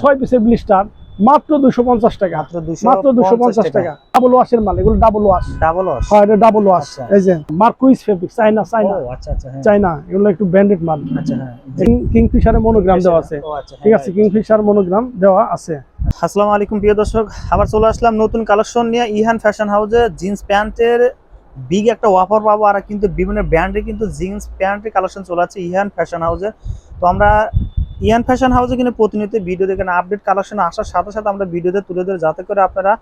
ছয় পিসের ব্লিস্টার মাত্র দুশো পঞ্চাশ টাকা। মাত্র দুশো পঞ্চাশ টাকা। ডাবল ওয়াশের মাল এগুলো ডাবল ওয়াশ ডাবল ওয়াশ হয় এটা ডাবল ওয়াশ আচ্ছা। এই যে মার্কুইস ফেব্রিক চাইনা চাইনা হ্যাঁ। চাইনা এগুলো একটু ব্র্যান্ডেড মাল। আচ্ছা হ্যাঁ কিংফিশারের মনোগ্রাম দেওয়া আছে। আচ্ছা ঠিক আছে কিংফিশার মনোগ্রাম দেওয়া আছে। আসসালামু আলাইকুম প্রিয় দর্শক। আবার চলে আসলাম নতুন কালেকশন নিয়ে ইহান ফ্যাশন হাউসে জিন্স প্যান্টের বিগ একটা অফার পাবো। আর কিন্তু বিভিন্ন ব্র্যান্ডে কিন্তু জিন্স প্যান্টের কালেকশন চলে আছে ইহান ফ্যাশন হাউসে তো আমরা ইহান ফ্যাশন হাউসে কিন্তু প্রতিনিয়ত ভিডিও দেখেন আপডেট কালেকশন আসার সাথে সাথে আমরা ভিডিওতে তুলে ধরে যাতে করে আপনারা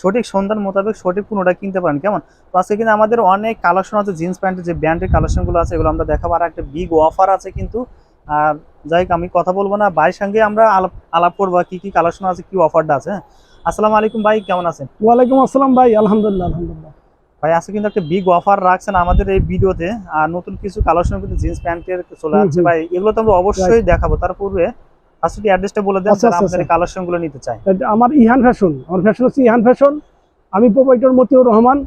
সঠিক সন্ধান মোতাবেক সঠিক পুনরায় কিনতে পারেন। কেমন? তো আজকে কিন্তু আমাদের অনেক কালেকশন আছে জিন্স প্যান্টের যে ব্র্যান্ডের কালেকশনগুলো আছে, এগুলো আমরা দেখাবো। আর একটা বিগ অফার আছে কিন্তু, আর যাই আমি কথা বলব না, ভাইয়ের সঙ্গে আমরা আলাপ আলাপ করব কি কি কালেকশন আছে, কি অফারটা আছে হ্যাঁ? আসসালামু আলাইকুম ভাই, কেমন আছেন? ওয়ালাইকুম আসসালাম ভাই, আলহামদুলিল্লাহ আলহামদুলিল্লাহ। ভাই আজকে কিন্তু একটা বিগ অফার রাখছেন আমাদের এই ভিডিওতে। আর নতুন কিছু কালেকশন কিন্তু জিন্স প্যান্টের চলে আসছে ভাই। এগুলো তো আমরা অবশ্যই দেখাবো। তার পূর্বে ফার্স্ট অ্যাড্রেসটা বলে দেন আচ্ছা, যারা আচ্ছা, আমাদের এই কালেকশনগুলো নিতে চায়। আমার ইহান ফ্যাশন আমার ফ্যাশন হচ্ছে ইহান ফ্যাশন। আমি প্রোপাইটর মতিউর রহমান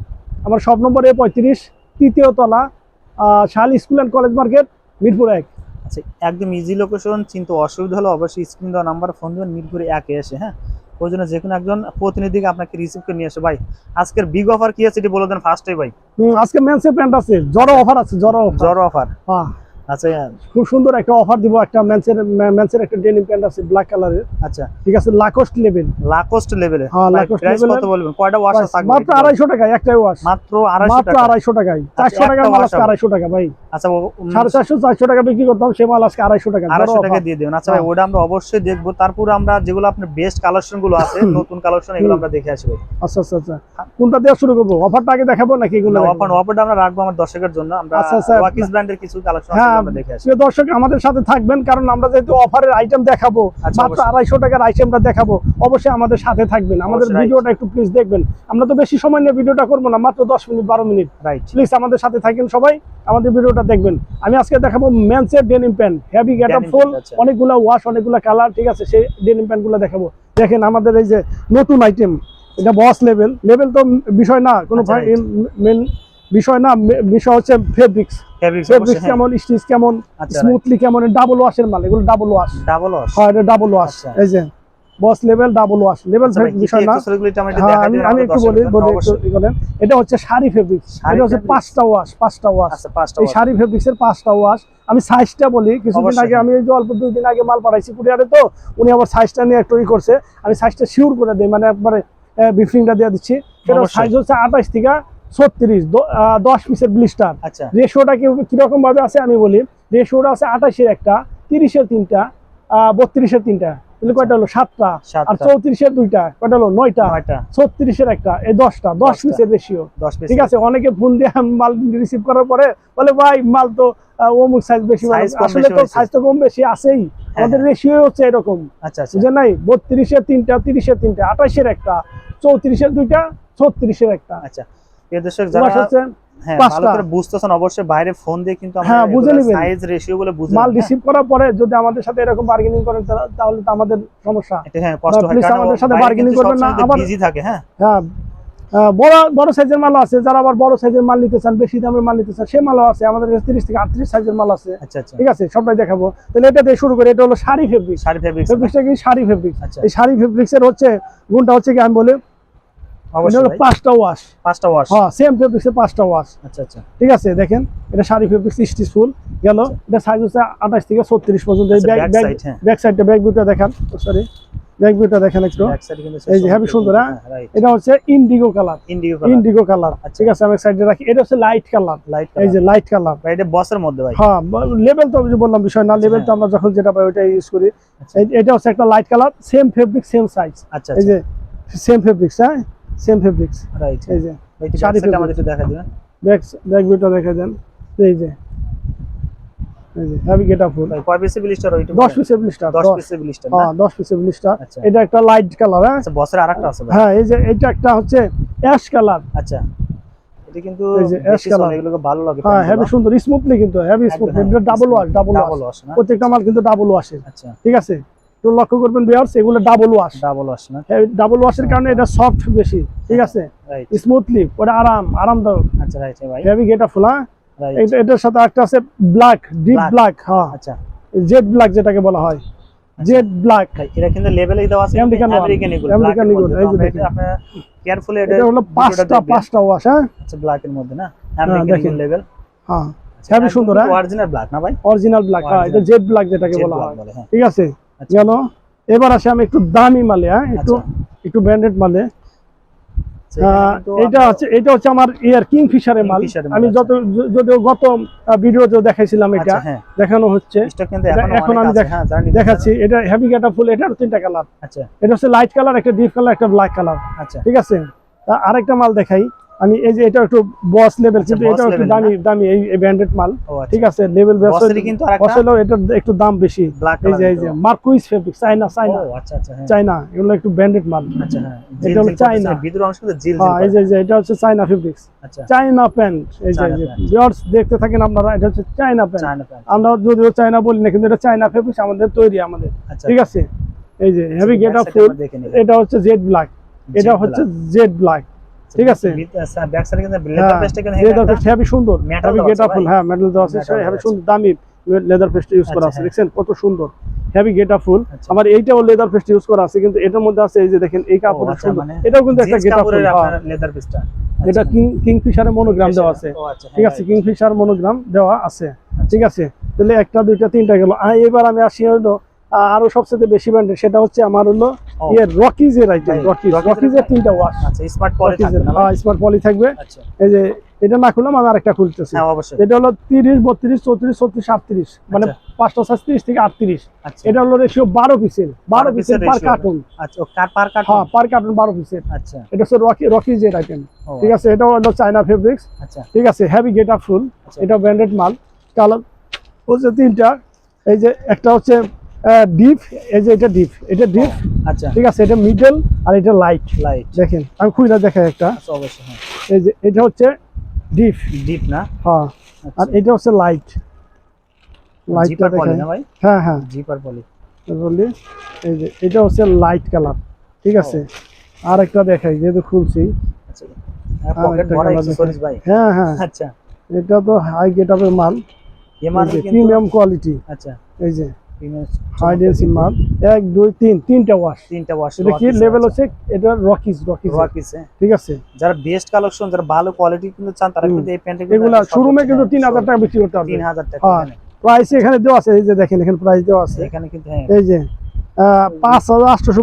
আমার সব নম্বর এ পঁয়ত্রিশ তৃতীয় তলা শাল school and college market Mirpur এক। আচ্ছা একদম ইজি লোকেশন চিন্তা অসুবিধা হলে অবশ্যই স্ক্রিন দেওয়া নাম্বার ফোন দেবেন মিরপুরে একে এসে হ্যাঁ? ওই জন্য যে কোনো একজন প্রতিনিধিকে আপনাকে রিসিভ করে নিয়ে আসে। ভাই আজকের বিগ অফার কি আছে? এটি বলে দেন ফার্স্টে ভাই। আজকে মেন্সের প্যান্ট আছে। জড়ো অফার আছে জড়ো অফার জ্বর অফার হ্যাঁ আচ্ছা খুব সুন্দর একটা অফার দিব একটা মেন্সের মেন্সের একটা ডেনিম প্যান্ট আছে ব্ল্যাক কালারের আচ্ছা। ঠিক আছে লাকোস্ট লেভেল লাকোস্ট লেভেলে হ্যাঁ, প্রাইস level কত বলবেন? কয়টা ওয়াশ থাকবে মাত্র আড়াইশো টাকায় একটাই ওয়াশ মাত্র আড়াইশো মাত্র টাকা আড়াইশো টাকায়। চারশো একটা টাকা মাল আজকে হবে। আড়াইশো টাকা ভাই। আচ্ছা ও- উম, সাড়ে চারশো চারশো টাকা বিক্রি করতাম সে মাল আজকে আড়াইশো টাকা আড়াইশো জড়ো টাকা দিয়ে দেবেন। আচ্ছা ভাই হ্যাঁ। ওটা আমরা অবশ্যই দেখব। তারপরে আমরা যেগুলো আপনার বেস্ট কালেকশনগুলো আছে নতুন কালেকশন এগুলো আমরা দেখে আসব আচ্ছা আচ্ছা আচ্ছা। কোনটা দেওয়া শুরু করব? অফারটা আগে দেখাবো নাকি এগুলো অফার অফারটা আমরা রাখব আমার দর্শকের জন্য। আমরা আচ্ছা, আচ্ছা। ওয়াকিস ব্র্যান্ডের কিছু কালেকশন প্রিয় দর্শক আমাদের সাথে থাকবেন কারণ আমরা যেহেতু অফারের আইটেম দেখাবো আচ্ছা, মাত্র আড়াইশো টাকার আইটেমটা দেখাবো অবশ্যই আমাদের সাথে থাকবেন। আমাদের ভিডিওটা একটু প্লিজ দেখবেন। আমরা তো বেশি সময় নিয়ে ভিডিওটা করব না মাত্র দশ মিনিট বারো মিনিট। রাইট প্লিজ আমাদের সাথে থাকেন সবাই আমাদের ভিডিওটা দেখবেন। আমি আজকে দেখাবো মেন্সের ডেনিম প্যান্ট হেভি গেট ফুল আচ্ছা। অনেকগুলো ওয়াশ অনেকগুলো কালার ঠিক আছে? সেই ডেনিম প্যান্টগুলো দেখাবো। দেখেন আমাদের এই যে নতুন আইটেম এটা বস লেভেল লেভেল তো বিষয় না কোনো আচ্ছা, মেন বিষয় না বিষয় হচ্ছে ফেব্রিক্স ফেব্রিক্স ফেব্রিক্স কেমন স্টিচ কেমন আচ্ছা স্মুথলি কেমন ডাবল ওয়াশের মাল এগুলো ডাবল ওয়াশ ডাবল ওয়াশ হয় এটা ডাবল ওয়াশ আচ্ছা। এই যে boss level double wash level বিষয় না। হ্যাঁ আমি আমি একটু বলি বলি একটু ই এটা হচ্ছে শাড়ি ফেব্রিক্স এটা হচ্ছে পাঁচটা ওয়াশ পাঁচটা ওয়াশ আচ্ছা পাঁচটা এই শাড়ি ফেব্রিক্স এর পাঁচটা ওয়াশ আমি সাইজটা বলি কিছুদিন। আগে আমি এই যে অল্প দুই দিন আগে মাল পাঠাইছি কুরিয়ারে তো উনি আবার সাইজটা নিয়ে একটু ই করছে। আমি সাইজটা শিওর করে দিই মানে একবারে বিফরিংটা দিয়ে দিচ্ছি। সেটা সাইজ হচ্ছে আঠাশ থেকে ছত্রিশ দশ পিসের ব্লিস্টার আচ্ছা। রেশিওটা কীরকম ভাবে আছে আমি বলি। রেশিওটা আছে আঠাশের একটা তিরিশের তিনটা বত্রিশের তিনটা। কয়টা হলো? সাতটা। আর চৌত্রিশের দুইটা কয়টা হলো? নয়টা। ছত্রিশের একটা এই দশটা দশ পিসের রেশিও ঠিক আছে? অনেকে ফোন দিয়ে মাল রিসিভ করার পরে বলে ভাই মাল তো অমুক সাইজ বেশি আসলে তো সাইজ তো কম বেশি আছেই। আমাদের রেশিও হচ্ছে এরকম। আচ্ছা আচ্ছা। বুঝে নাই? বত্রিশের তিনটা তিরিশের তিনটা আঠাশের একটা চৌত্রিশের দুইটা ছত্রিশের একটা। আচ্ছা। দর্শক যারা ওয়াশ হচ্ছে হ্যাঁ ভালো করে বুঝতেছেন অবশ্যই বাইরে ফোন দিয়ে কিন্তু হ্যাঁ, বুঝে নিবেন। সাইজ রেশিও গুলো বুঝে মাল হ্যাঁ। রিসিভ করার পরে যদি আমাদের সাথে এরকম বার্গেনিং করেন তাহলে তো আমাদের সমস্যা। এটা হ্যাঁ কষ্ট হয় কারণ আমাদের সাথে বাইরে করবেন না, আবার- বিজি থাকে হ্যাঁ। হ্যাঁ বড় বড় সাইজের মাল আছে যারা আবার বড় সাইজের মাল নিতে চান বেশি দামের মাল নিতে চান সে মালও আছে। আমাদের কাছে তিরিশ থেকে আটত্রিশ সাইজের মাল আছে। আচ্ছা আচ্ছা। ঠিক আছে সবটাই দেখাবো। তাহলে এটা দিয়ে শুরু করে এটা হলো শাড়ি ফেব্রিক শাড়ি ফেব্রিক্সটা কি? শাড়ি ফেব্রিক্স আচ্ছা। এই শাড়ি হচ্ছে গুণটা হচ্ছে কি? আমি বলি অবশ্যই পাঁচটা ওয়াশ পাঁচটা ওয়াশ হ্যাঁ সেম পাঁচটা ওয়াশ আচ্ছা আচ্ছা। ঠিক আছে দেখেন এটা শাড়ি ফেব্রিক্স স্টিচ ফুল গেল এটা সাইজ হচ্ছে আঠাশ থেকে ছত্রিশ পর্যন্ত। আচ্ছা। ব্যাক সাইডটা ব্যাগ ভিউটা দেখান। সরি ব্যাগ ভিউটা দেখেন একটু। ব্যাক সাইড কিন্তু এই যে heavy সুন্দর? এটা হচ্ছে indigo colour indigo colour indigo colour আচ্ছা। ঠিক আছে আমি সাইডে রাখি। এটা হচ্ছে লাইট কালার লাইট এই যে লাইট কালার ভাই এটা বসের মধ্যে ভাই। হ্যাঁ লেভেল তো আমি বললাম বিষয় না লেভেল তো হ্যাঁ। আমরা যখন যেটা পাই ওইটাই ইউজ করি। আচ্ছা। এটা হচ্ছে একটা light colour same fabric same size আচ্ছা এই যে সেম ফেব্রিক্স হ্যাঁ? সেম ফেব্রিক্স রাইট এই যে শাড়ি আমাদের একটু দেখা দিবেন। ব্যাক ব্যাক ভিউটা দেখে দেন। এই যে এই যে হেভি গেট আপ ফুল কয় পিসের ব্লিস্টার ওইটা 10 পিসের ব্লিস্টার 10 10 পিসের ব্লিস্টার হ্যাঁ 10 পিসের ব্লিস্টার আচ্ছা। এটা একটা লাইট কালার হ্যাঁ? আচ্ছা বসের আরেকটা আছে হ্যাঁ এই যে এটা একটা হচ্ছে অ্যাশ কালার আচ্ছা। এটা কিন্তু এই যে বেশি ash এগুলোকে ভালো লাগে হ্যাঁ সুন্দর স্মুথলি কিন্তু smooth double wash double wash wash প্রত্যেকটা মাল কিন্তু ডাবল ওয়াশের আচ্ছা। ঠিক আছে? তো লক্ষ্য করবেন ভিউয়ার্স এগুলো ডাবল ওয়াশ ডাবল ওয়াশ না? ডাবল ওয়াশের কারণে এটা সফট বেশি ঠিক আছে? স্মুথলি ওটা আরাম আরামদায়ক। আচ্ছা রাইট ভাই হেভি গেট ফুল হ্যাঁ? রাইট এটা- এটার সাথে একটা আছে ব্ল্যাক ডিপ ব্ল্যাক হ্যাঁ। আচ্ছা। জেড ব্ল্যাক যেটাকে বলা হয়। জেড ব্ল্যাক এটা কিন্তু লেভেলেই দেওয়া আছে one, American eagle American eagle, এই যে দেখেন। আপনারা কেয়ারফুলি এটা হলো পাঁচটা পাঁচটা ওয়াশ হ্যাঁ? আচ্ছা ব্ল্যাক এর মধ্যে না? আমেরিকান। লেভেল হ্যাঁ। হেভি সুন্দর হ্যাঁ? অরিজিনাল ব্ল্যাক না ভাই? অরিজিনাল ব্ল্যাক হ্যাঁ এটা জেড ব্ল্যাক যেটাকে বলা হয়। হ্যাঁ। ঠিক আছে? আচ্ছা। গেল এবার আসে আমি একটু দামি মালে হ্যাঁ? একটু আচ্ছা। একটু ব্র্যান্ডেড মালে। আচ্ছা, এখানে আহ, কিন্তু এটা হচ্ছে এটা হচ্ছে আমার ইয়ার কিং মাল। Kingfisher এর মাল, আমি আচ্ছা। যত যদিও গত ভিডিওতে দেখাইছিলাম এটা আচ্ছা, হ্যাঁ। দেখানো হচ্ছে। এখন আমি হ্যাঁ দেখাচ্ছি। এটা গেটা ফুল এটার তিনটা কালার আচ্ছা। এটা হচ্ছে লাইট কালার একটা ডিপ কালার একটা ব্ল্যাক কালার আচ্ছা। ঠিক আছে? আরেকটা মাল দেখাই। আমি এই যে এটা একটু বস লেভেল আচ্ছা, কিন্তু এটাও একটু দামি দামি এই ব্র্যান্ডেড মাল আচ্ছা। ঠিক আছে লেভেল বসেরই কিন্তু আরেকটা? এটার একটু দাম বেশি। এই যে এই যে মার্কুইস ফেব্রিক চাইনা চাইনা আচ্ছা আচ্ছা হ্যাঁ। চাইনা এগুলো একটু ব্র্যান্ডেড মাল। আচ্ছা হ্যাঁ। এটা হলো। অংশ কিন্তু জিল হ্যাঁ এই যে এটা হচ্ছে চাইনা ফেব্রিক্স চাইনা প্যান্ট এই যে। ভিউয়ার্স দেখতে থাকেন আপনারা এটা হচ্ছে চাইনা প্যান্ট আমরা যদিও চাইনা বলি না কিন্তু এটা চাইনা ফেব্রিক্স আমাদের তৈরি আমাদের। আচ্ছা। ঠিক আছে? এই যে হেভি গেট আপ ফুল। এটা হচ্ছে জেড ব্ল্যাক এটা হচ্ছে জেড ব্ল্যাক ঠিক আছে? ব্যাক সাইডে কিন্তু লেদার পেস্ট এখানে লেদার পেস্ট হেভি সুন্দর। হেভি ফুল হ্যাঁ মেটাল দেওয়া আছে হেভি সুন্দর দামি লেদার পেস্ট ইউজ করা আচ্ছা, আছে। দেখছেন? কত সুন্দর। হেভি ফুল। আমার এইটাও লেদার পেস্ট ইউজ করা আছে কিন্তু এটার মধ্যে আছে এই যে দেখেন এই কাপড় আচ্ছা, মানে এটাও কিন্তু একটা ফুল লেদার পেস্টটা এটা কিং কিংফিশারের মনোগ্রাম দেওয়া আছে। ঠিক আছে কিংফিশার মনোগ্রাম দেওয়া আছে। ঠিক আছে? তাহলে একটা দুইটা তিনটা গেল। এবার আমি আসি হলো আরও সবচেয়ে বেশি ব্র্যান্ডেড সেটা হচ্ছে আমার হলো। ইয়ে আইটেম রকিজ এর রকিজের তিনটা ওয়াশ আচ্ছা স্মার্ট পলি থাকবে হ্যাঁ স্মার্ট পলি থাকবে। আচ্ছা। এই যে এটা না খুললাম আমি আরেকটা খুলতেছি। হ্যাঁ অবশ্যই। এটা হলো তিরিশ বত্রিশ চৌত্রিশ ছত্রিশ আটত্রিশ। মানে। পাঁচটা সাইজ তিরিশ থেকে আটত্রিশ। আচ্ছা। এটা হলো রেশিও বারো পিসের। বারো 12 পিসের পার কার্টুন আচ্ছা পার কাট হ্যাঁ পার কার্টুন বারো পিসের। আচ্ছা। এটা হচ্ছে রকি রকিজের আইটেম ঠিক আছে এটা হলো চায়না ফেব্রিক্স আচ্ছা। ঠিক আছে হেভি গেট আপ ফুল। এটা ব্র্যান্ডেড মাল। কালার হচ্ছে তিনটা এই যে একটা হচ্ছে ডিপ এই যে এটা ডিপ এটা ডিপ আচ্ছা। ঠিক আছে এটা মিডল আর এটা লাইট। লাইট। দেখেন আমি খুঁজে দেখাই একটা। আচ্ছা হ্যাঁ। এই যে এটা হচ্ছে ডিপ। ডিপ না? হ্যাঁ আচ্ছা। আর এটা হচ্ছে লাইট। লাইটটা দেখাই হ্যাঁ হ্যাঁ। জিপার পলি। বললি এই যে এটা হচ্ছে লাইট কালার ঠিক আছে। আর একটা দেখাই যেহেতু খুলছি। আচ্ছা হ্যাঁ হ্যাঁ আচ্ছা। এটা তো হাই গেট আপের মাল। প্রিমিয়াম কোয়ালিটি আচ্ছা। এই যে premium হাই ডেন্সি মাল এক দুই তিন তিনটা ওয়াশ তিনটা ওয়াশ এটা কি লেভেল হচ্ছে? এটা রকিজ রকিজ রকিসে ঠিক আছে? যারা বেস্ট কালেকশন যারা ভালো কোয়ালিটি কিন্তু চান তারা কিন্তু এই প্যান্টে এগুলা শোরুমে কিন্তু তিন হাজার টাকা বিক্রি করতে হবে তিন হাজার টাকা হ্যাঁ প্রাইস এখানে দেওয়া আছে এই যে দেখেন এখানে প্রাইস দেওয়া আছে। এখানে কিন্তু হ্যাঁ। এই যে আহ, পাঁচ হাজার আটশোশো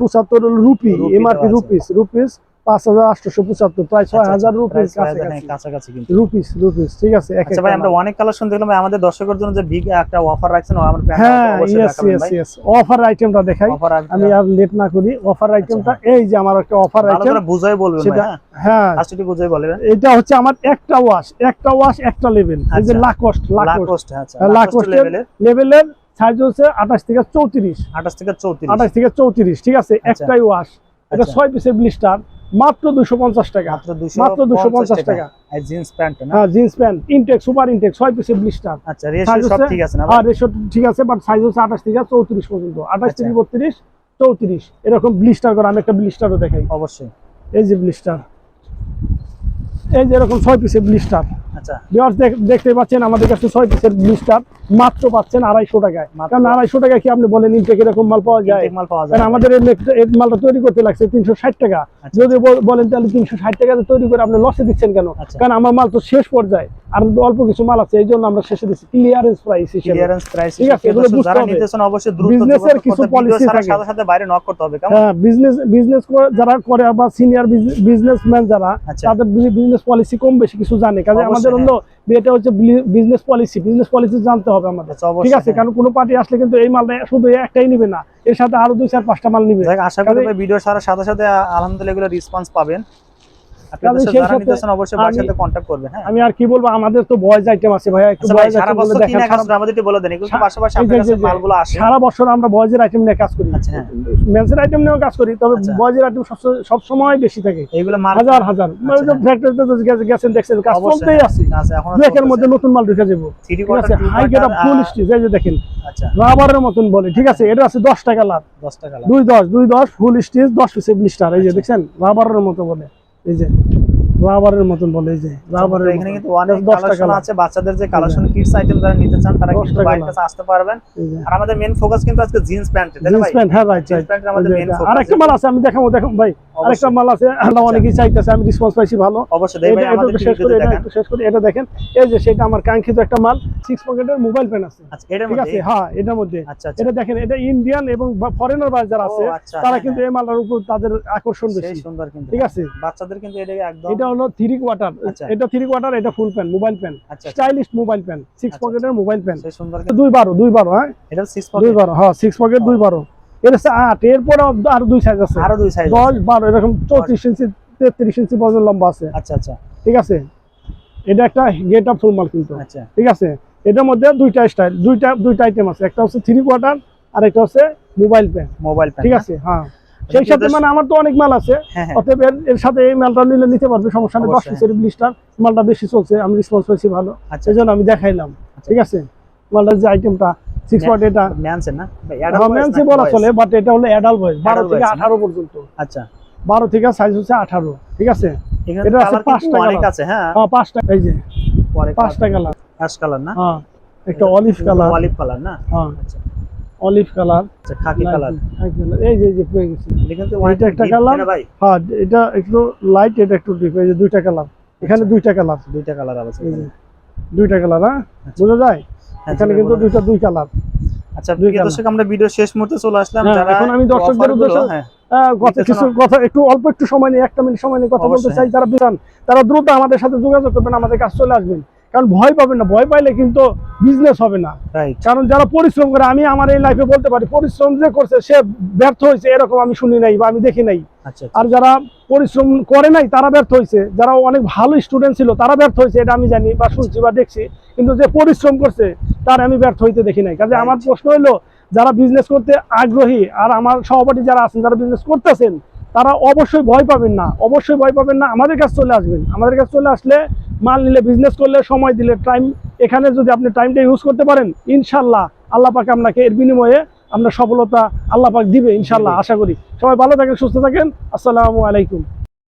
পঁচাত্তর rupee rupee M R P. Rupees rupees পাঁচ হাজার আটশোশো পঁচাত্তর প্রায় ছয় আচ্ছা, হাজার আচ্ছা, রুপিস ছয় হাজার, কাছাকাছি। রুপিস রুপিস ঠিক আছে আচ্ছা ভাই আমরা অনেক কালেকশন দেখলাম ভাই, আমাদের দর্শকের জন্য যে বিগ একটা অফার রাখছেন হ্যাঁ ইয়েস ইয়েস ইয়েস অফার আইটেমটা দেখাই। অফার আমি আর লেট না করি অফার আইটেমটা এই যে আমার একটা অফার আইটেম বুঝাই বলবেন হ্যাঁ? হ্যাঁ। বুঝাই বলবেন এটা হচ্ছে আমার একটা ওয়াশ একটা ওয়াশ একটা লেভেল এই যে। লাকোস্ট লাকোস্ট লাকোস্ট আচ্ছা। হ্যাঁ, লাকোস্ট লেভেলের লেভেলের সাইজ হচ্ছে আঠাশ থেকে চৌত্রিশ। 28 থেকে 34 আঠাশ থেকে চৌত্রিশ ঠিক আছে। একটাই ওয়াশ এটা। ছয় পিসের ব্লিস্টার মাত্র দুশো পঞ্চাশ টাকা। মাত্র 250 মাত্র 250 টাকা। আর জিন্স প্যান্ট না? হ্যাঁ jeans pant intact super intact ছয় পিসের ব্লিস্টার আচ্ছা রেশিও সব ঠিক আছে না আর ঠিক আছে বাট সাইজ হচ্ছে আঠাশ থেকে চৌত্রিশ পর্যন্ত। আঠাশ আচ্ছা। থেকে বত্রিশ চৌত্রিশ। এরকম ব্লিস্টার করে আমি একটা ব্লিস্টারও দেখাই। অবশ্যই। এই যে ব্লিস্টার এই যে এরকম ছয় পিসের ব্লিস্টার দেখতে পাচ্ছেন আমাদের কাছে ছয় পিসের ব্লিস্টার মাত্র পাচ্ছেন আড়াইশো টাকায়। কারণ আড়াইশো টাকায় কি আপনি বলেন ইনটেক এরকম মাল পাওয়া যায়? মাল পাওয়া যায়। কারণ আমাদের এই মালটা তৈরি করতে লাগছে তিনশো ষাট টাকা। আচ্ছা, যদি বল- বলেন তাহলে তিনশো ষাট টাকা তৈরি করে আপনি লসে দিচ্ছেন কেন? আচ্ছা। কারণ আমার মাল তো শেষ পর্যায়ে। আর অল্প কিছু মাল আছে এই জন্য আমরা শেষে দিচ্ছি ক্লিয়ারেন্স প্রাইস ক্লিয়ারেন্স প্রাইস ঠিক আছে, এগুলো যারা হবে। নিতেছেন অবশ্যই দ্রুত Business কিছু ছাড়ার থাকে। সাথে সাথে বাইরে নক করতে হবে কেমন হ্যাঁ বিজনেস বিজনেস যারা করে বা সিনিয়র বিজনেসম্যান যারা আচ্ছা। তাদের বিজনেস পলিসি কম বেশি কিছু জানে কারণ আমাদের হলো এটা হচ্ছে বিজনেস পলিসি বিজনেস পলিসি জানতে হবে আমাদের আচ্ছা, ঠিক আছে হ্যাঁ। কারণ কোনো পার্টি আসলে কিন্তু এই মালটা শুধু একটাই নিবে না এর সাথে আরও দুই চার পাঁচটা মাল নিবে আশা করি ভিডিও ছাড়ার সাথে সাথে আলহামদুলিল্লাহ রেসপন্স পাবেন আমি- হ্যাঁ। আমি আর কি বলব আমাদের তো বয়েজ আইটেম আছে ভাইয়া একটু আচ্ছা সারা আইটেম বছর বলে দেন সারা আমরা বয়েজের আইটেম নিয়ে কাজ করি। আচ্ছা। মেন্সের আইটেম নিয়েও কাজ করি তবে আচ্ছা। বয়েজের আইটেম সব সময় বেশি থাকে। হাজার হাজার। আচ্ছা। ফ্যাক্টরিতে তো গেছে- গেছেন দেখছেন কাজ চলতেই আছে। আছে এখন দু একের মধ্যে নতুন মাল ঢুকে যাব। ঠিক আছে? হাই গেট ফুল স্টিচ এই যে দেখেন। আচ্ছা। রাবারের মতন বলে ঠিক আছে? এটা আছে দশ টাকা লাভ। 10 টাকা দুই দশ দুই দশ ফুল স্টিচ দশ পিসে ব্লিস্টার এই যে আচ্ছা। দেখছেন? রাবারের মতো বলে। এই যে রাবারের মতন বলে যে রাবারের এখানে কিন্তু অনেক কালেকশন আছে বাচ্চাদের যে কালেকশন কিডস আইটেম যারা নিতে চান তারা কিন্তু বাইরের কাছে আসতে পারবেন। আর আমাদের মেন ফোকাস কিন্তু আজকে জিন্স প্যান্ট তাই না জিন্স প্যান্ট হ্যাঁ রাইট জিন্স প্যান্ট আমাদের মেন ফোকাস আরেকটা মাল আছে আমি দেখাবো দেখো ভাই। আরেকটা মাল আছে আল্লাহ অনেকেই চাইতেছে আমি রেসপন্স পাইছি ভালো। অবশ্যই দেই ভাই আমাদের শেষ করে এটা একটু শেষ করে এটা দেখেন। এই যে সেটা আমার কাঙ্ক্ষিত একটা মাল সিক্স পকেটের মোবাইল পেন আছে। আচ্ছা এটার মধ্যে আছে? হ্যাঁ এটার মধ্যে। আচ্ছা আচ্ছা। এটা দেখেন এটা ইন্ডিয়ান এবং ফরেনার বাজার যারা আছে আচ্ছা, তারা হ্যাঁ, কিন্তু এই মালটার উপর তাদের আকর্ষণ বেশি। সুন্দর কিন্তু। ঠিক আছে? বাচ্চাদের কিন্তু এটা একদম এটা হলো থ্রি কোয়ার্টার আচ্ছা। এটা থ্রি কোয়ার্টার এটা full pant mobile pant stylish mobile pant six পকেটের মোবাইল প্যান দুই বারো দুই বারো হ্যাঁ? এটা সিক্স দুই বারো হ্যাঁ সিক্স পকেট দুই বারো। আট এরপরে আরও দুই সাইজ আছে। আরও দুই সাইজ দশ বারো এরকম চৌত্রিশ ইঞ্চি তেত্রিশ ইঞ্চি পর্যন্ত লম্বা আছে। আচ্ছা আচ্ছা। ঠিক আছে? এটা একটা গেট আপ ফুল মাল কিন্তু। আচ্ছা। ঠিক আছে? এটার মধ্যে দুইটা স্টাইল দুইটা দুইটা আইটেম আছে। একটা হচ্ছে থ্রি কোয়ার্টার আর একটা হচ্ছে মোবাইল প্যান মোবাইল প্যান্ট ঠিক আছে? হ্যাঁ। সেই সাথে মানে আমার তো অনেক মাল আছে। হ্যাঁ হ্যাঁ। অতএব এর- সাথে এই মালটা নিলে নিতে পারবে সমস্যা নেই। দশ পিসের ব্লিস্টার মালটা বেশি চলছে আমি রেসপন্স পাইছি ভালো। আচ্ছা। সেই জন্য আমি দেখাইলাম ঠিক আছে? মালটার যে আইটেমটা সিক্স হ্যাঁ, পয়েন্ট এটা ম্যানসেন না? ভাই, adult boys মেন্সে নাকি বলা চলে বাট এটা হলো অ্যাডাল্ট বয়স বারো থেকে আঠারো পর্যন্ত। আচ্ছা। বারো থেকে সাইজ হচ্ছে আঠারো ঠিক আছে? এটা আছে পাঁচটা কিন্তু অনেক আছে হ্যাঁ। পাঁচটা এই যে পাঁচটা কালার অ্যাশ কালার না? হ্যাঁ একটা অলিভ কালার অলিভ কালার না? হ্যাঁ। আচ্ছা। অলিভ কালার আচ্ছা খাকি কালার। এই যে যে পেয়ে গেছি। এটা একটা ভাই? হ্যাঁ এটা একটু লাইট এটা একটু ডিপ এই যে দুইটা কালার। এখানে আচ্ছা। দুইটা কালার। দুইটা কালার আছে। দুইটা কালার হ্যাঁ? আচ্ছা। বোঝা যায়? হ্যাঁ, এখানে কিন্তু দুইটা দুই কালার। আচ্ছা। দর্শক আমরা ভিডিও শেষ মুহূর্তে চলে আসলাম। হ্যাঁ, যারা এখন আমি দর্শকদের offer উদ্দেশ্যে- হ্যাঁ। কথা কিছু কথা একটু অল্প একটু সময় নিয়ে একটা মিনিট সময় নিয়ে কথা বলতে চাই যারা তারা দ্রুত আমাদের সাথে যোগাযোগ করবেন আমাদের কাছে চলে আসবেন কারণ ভয় পাবেন না ভয় পাইলে কিন্তু বিজনেস হবে না। কারণ যারা পরিশ্রম করে আমি আমার এই লাইফে বলতে পারি পরিশ্রম যে করছে সে ব্যর্থ হয়েছে এরকম আমি শুনি নাই বা আমি দেখি নাই। আচ্ছা আর যারা পরিশ্রম করে নাই তারা ব্যর্থ হয়েছে। যারা অনেক ভালো স্টুডেন্ট ছিল তারা ব্যর্থ হয়েছে এটা আমি জানি বা শুনছি বা দেখছি। কিন্তু যে পরিশ্রম করছে তার আমি ব্যর্থ হইতে দেখি নাই। কাজে আমার প্রশ্ন হলো যারা বিজনেস করতে আগ্রহী আর আমার সহপাঠী যারা আছেন যারা বিজনেস করতেছেন তারা অবশ্যই ভয় পাবেন না। অবশ্যই ভয় পাবেন না আমাদের কাছে চলে আসবেন। আমাদের কাছে চলে আসলে মাল নিলে বিজনেস করলে সময় দিলে টাইম এখানে যদি আপনি টাইমটা ইউজ করতে পারেন, ইনশাল্লাহ আল্লাহ পাকে আপনাকে এর বিনিময়ে আপনার সফলতা আল্লাহ পাক দিবে, ইনশাল্লাহ, আশা করি। সবাই ভালো থাকেন, সুস্থ থাকেন, আসসালামু আলাইকুম।